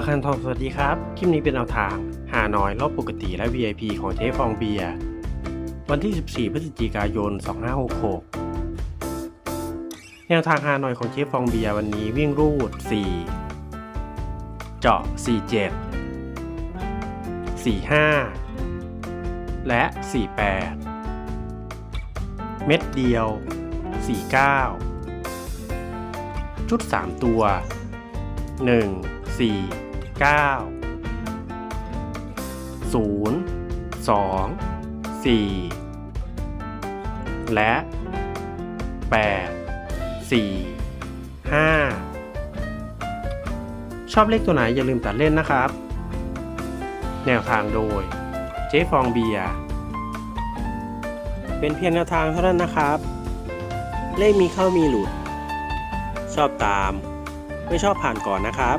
ราคาทองสวัสดีครับ คลิปนี้เป็นแนวทางหาน้อยรอบปกติและ VIP ของเจ๊ฟองเบียร์วันที่ 14 พฤศจิกายน 2566 แนวทางหาน้อยของเจ๊ฟองเบียร์วันนี้วิ่งรูด 4 เจาะ 47 45 และ 48 เม็ดเดียว 49 ชุด 3 ตัว 1 4 9 0 2 4และ8 4 5ชอบเลขตัวไหนอย่าลืมตัดเล่นนะครับ แนวทางโดย เจ๊ฟองเบียร์เป็นเพียงแนวทางเท่านั้นนะครับ เลขมีเข้ามีหลุด ชอบตาม ไม่ชอบผ่านก่อนนะครับ